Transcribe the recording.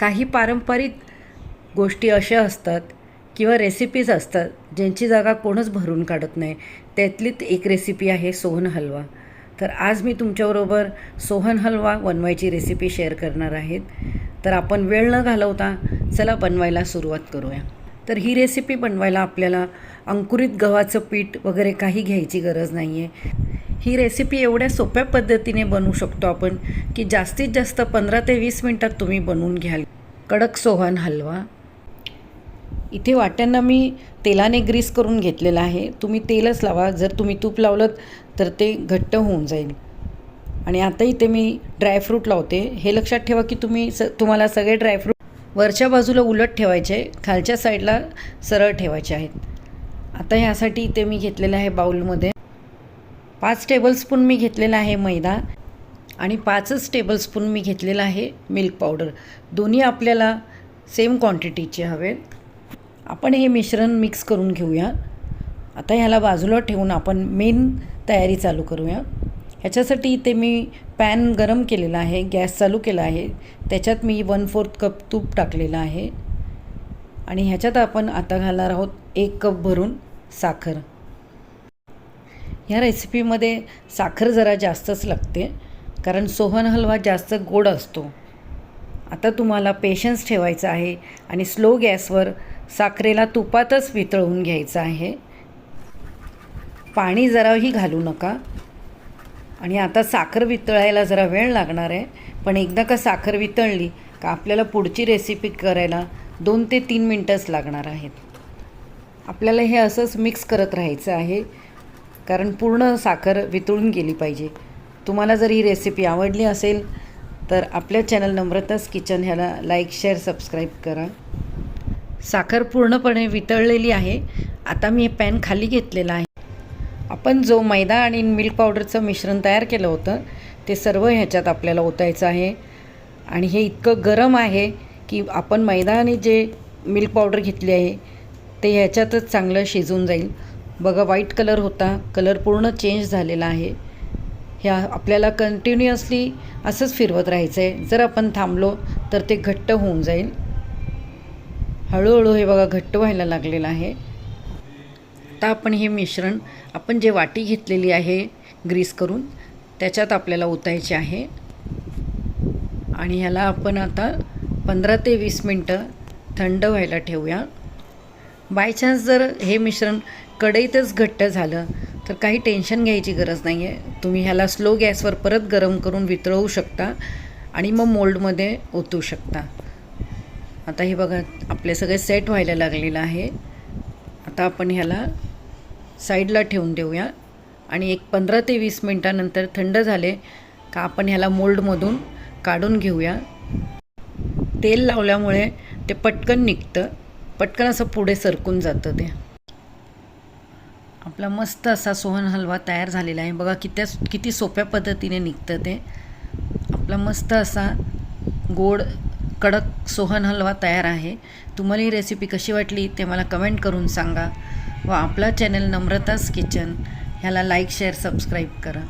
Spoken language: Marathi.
काही पारंपरिक गोष्टी अशा असतात किंवा रेसिपीज असतात ज्यांची जागा कोणच भरून काढत नाही. त्यातलीच एक रेसिपी आहे सोहन हलवा. तर आज मी तुमच्याबरोबर सोहन हलवा बनवायची रेसिपी शेअर करणार आहेत. तर आपण वेळ न घालवता चला बनवायला सुरुवात करूया. तर ही रेसिपी बनवायला आपल्याला अंकुरित गव्हाचं पीठ वगैरे काही घ्यायची गरज नाही आहे ही रेसिपी एवढ्या सोप्या पद्धतीने बनवू शकतो आपण की जास्तीत जास्त पंधरा ते वीस मिनटात तुम्ही बनवून घ्याल. कडक सोहन हलवा. इथे वाट्यांना मी तेलाने ग्रीस करून घेतलेलं आहे. तुम्ही तेलच लावा. जर तुम्ही तूप लावलं तर ते घट्ट होऊन जाईल. आणि आता इथे मी ड्रायफ्रूट लावते. हे लक्षात ठेवा की तुम्ही स तुम्हाला सगळे ड्रायफ्रूट वरच्या बाजूला उलट ठेवायचे खालच्या साईडला सरळ ठेवायचे आहेत. आता ह्यासाठी इथे मी घेतलेलं आहे बाऊलमध्ये पाच टेबलस्पून मी घेतलेला आहे मैदा आणि पाचच टेबलस्पून मी घेतलेला आहे मिल्क पावडर दोन्ही आपल्याला सेम क्वांटिटीचे हवेत आपण हे मिश्रण मिक्स करून घेऊया. आता ह्याला बाजूला ठेवून आपण मेन तयारी चालू करूया. ह्याच्यासाठी इथे मी पॅन गरम केलेला आहे गॅस चालू केला आहे. त्याच्यात मी वन फोर्थ कप तूप टाकलेलं आहे. आणि ह्याच्यात आपण आता घालणार आहोत एक कप भरून साखर. ह्या रेसिपीमध्ये साखर जरा जास्तच लागते. कारण सोहन हलवा जास्त गोड असतो. आता तुम्हाला पेशन्स ठेवायचा आहे आणि स्लो गॅसवर साखरेला तुपातच वितळवून घ्यायचं आहे. पाणी जराही घालू नका. आणि आता साखर वितळायला जरा वेळ लागणार आहे. पण एकदा का साखर वितळली का आपल्याला पुढची रेसिपी करायला दोन ते तीन मिनटंच लागणार आहेत. आपल्याला हे असंच मिक्स करत राहायचं आहे. कारण पूर्ण साखर वितळून गेली पाहिजे. तुम्हाला जर ही रेसिपी आवडली असेल तर आपल्या चॅनल नम्रताच किचन ह्याला लाईक शेअर सबस्क्राईब करा. साखर पूर्णपणे वितळलेली आहे. आता मी हे पॅन खाली घेतलेलं आहे. आपण जो मैदा आणि मिल्क पावडरचं मिश्रण तयार केलं होतं ते सर्व ह्याच्यात आपल्याला ओतायचं आहे. आणि हे इतकं गरम आहे की आपण मैदा आणि जे मिल्क पावडर घेतली आहे ते ह्याच्यातच चांगलं शिजून जाईल. बघा व्हाईट कलर होता. कलर पूर्ण चेंज झालेला आहे. ह्या आपल्याला कंटिन्युअसली असंच फिरवत राहायचं आहे जर आपण थांबलो तर ते घट्ट होऊन जाईल. हळूहळू हे बघा घट्ट व्हायला लागलेलं आहे. आता आपण हे मिश्रण आपण जे वाटी घेतलेली आहे ग्रीस करून त्याच्यात आपल्याला ओतायचे आहे. आणि ह्याला आपण आता पंधरा ते वीस मिनटं थंड व्हायला ठेवूया. बाय चान्स जर हे मिश्रण कढईतच घट्ट झालं तर काही टेन्शन घ्यायची गरज नाही आहे तुम्ही ह्याला स्लो गॅसवर परत गरम करून वितळवू शकता आणि मग मोल्डमध्ये ओतू शकता. आता हे बघा आपले सगळे सेट व्हायला लागलेलं आहे. आता आपण ह्याला साईडला ठेवून देऊया. आणि एक पंधरा ते वीस मिनटानंतर थंड झाले का आपण ह्याला मोल्डमधून काढून घेऊया. तेल लावल्यामुळे ते पटकन निघतं. पटकन असं पुढे सरकून जातं ते. आपला मस्त असा सोहन हलवा तयार झालेला आहे. बघा कित्या किती सोप्या पद्धतीने निघतं ते. आपला मस्त असा गोड कडक सोहन हलवा तयार आहे. तुम्हाला ही रेसिपी कशी वाटली ते मला कमेंट करून सांगा. व आपला चॅनल नम्रतास किचन ह्याला लाईक शेअर सबस्क्राईब करा.